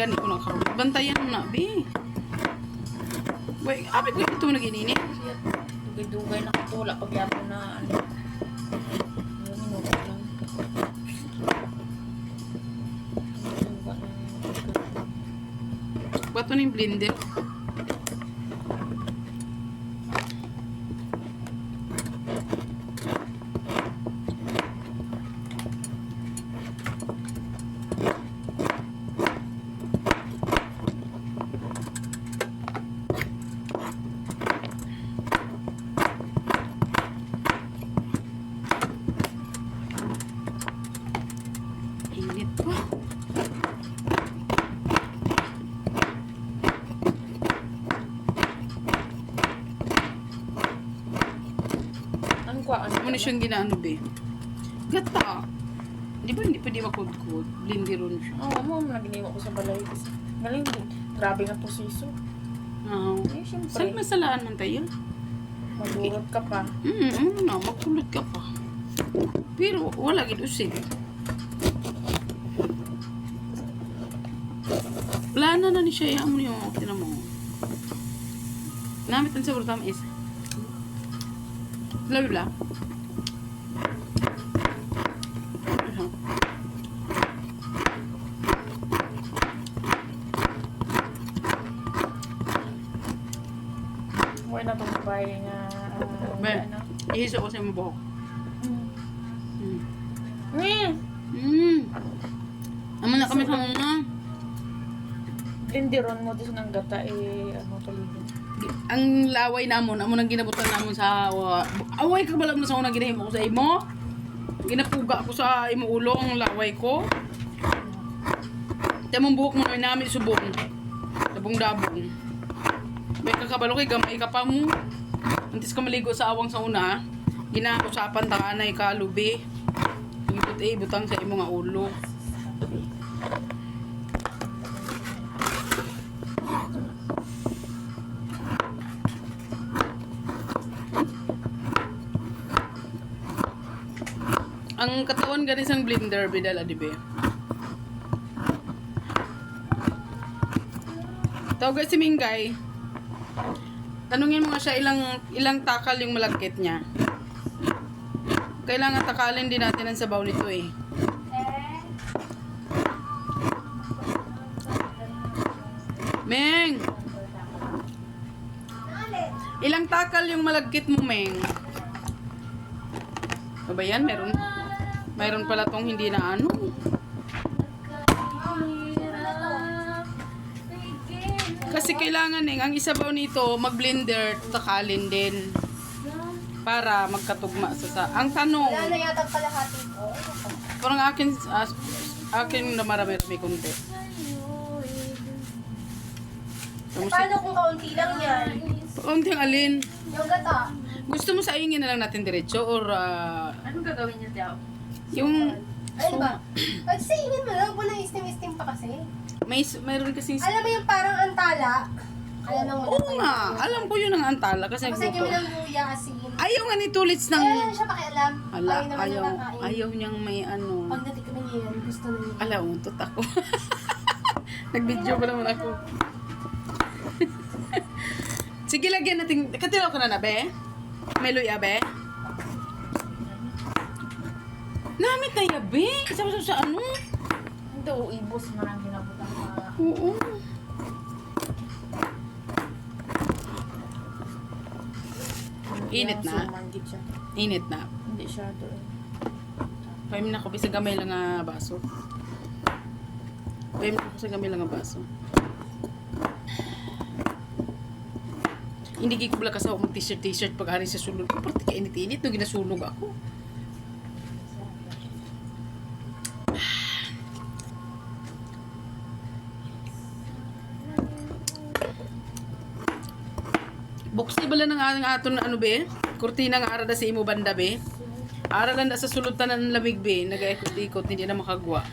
Gani ko na karon. Bantayan mo na, be. Wait, abi ko ito naginini. Dugay-dugay na katula pag yapo na ano. Duga na yung- Bato blender. Ano Ano siyang ginaano be? Gata. Di ba hindi pwede makudkod? Blinderon siya. Oo, oh, mo na giniwa ko sa balay. kasi Galing din. Grabe nga proseso. Ah. Eh, Saan syempre. masalaan man tayo? Magurot ka pa. Mm, ano na, magkulot ka pa. Pero wala gid usig. Plana na ni siya yung niyo, tinan mo. Namit ang siguro tama is. Bla bla bla. Huwag na itong babae nga. ah, Be. ano. Ihiso ko sa buhok. Mm. Mm. Mm. Amo na kami sa mga. Blinderon mo din ng gata eh ano paligid. ang laway namon, amo nang ginabutan namon sa wa- away ka balag na sa unang ginahimo ko sa imo. Ginapuga ko sa imo ulo ang laway ko. Tamong buhok mo na namin subong. Dabong dabong. May kakabalo kay gamay ka pa mo. Antes ka maligo sa awang sa una, ginausapan ta anay ka lubi. Ibut eh, butang sa imo nga ulo. Ang katawan ganis ang blender bidala di ba? Tawag si Mingay. Tanungin mo nga siya ilang ilang takal yung malagkit niya. Kailangan takalin din natin ang sabaw nito eh. Meng! Ilang takal yung malagkit mo, Meng? Ano ba yan? Meron, meron pala tong hindi na ano. Kasi kailangan eh, ang isabaw nito, mag-blender, takalin din. Para magkatugma sa sa. Ang tanong, Wala na yata kalahati ko. parang akin, as, akin na marami-rami konti. Kamusta? Paano kung kaunti lang yan? Kaunting alin. Yung gata. Gusto mo sa ingin na lang natin diretso or ah, Anong gagawin niya tiyaw? yung Ano ba? At sa ingin mo lang, walang istim-istim pa kasi. May mayroon kasing Alam mo yung parang antala? Alam mo Oo nga, alam ko yun ang antala kasi Kasi yung ng luya, asin. Ayaw nga ni Tulits ng... Kaya lang siya pakialam. Ala, Ayaw naman ayaw, nakain. ayaw niyang may ano... Pag natikman niya yan, gusto na niya. Ala, untot ako. Nag-video pa naman ako. Sige, lagyan natin... Katilaw ka na na, be? May luya, be? Namit na ya, be? Isa pa sa ano? Ito, ibos man ang ginabutan ka. Oo. Init na. Sumanggit siya. Init na. Hindi siya doon. Pahim na ko, bisa gamay lang nga baso. Pahim na ko sa gamay lang nga baso. Hindi ko pala kasawa mag t-shirt t-shirt pag hari sa sulod ko. Parte ka init-init no ginasunog ako. Buksi bala ng ating aton ano be? Kurtina nga arada sa imo banda be? Aralan na sa sulod ng lamig be, nagaikot-ikot, hindi na makagwa.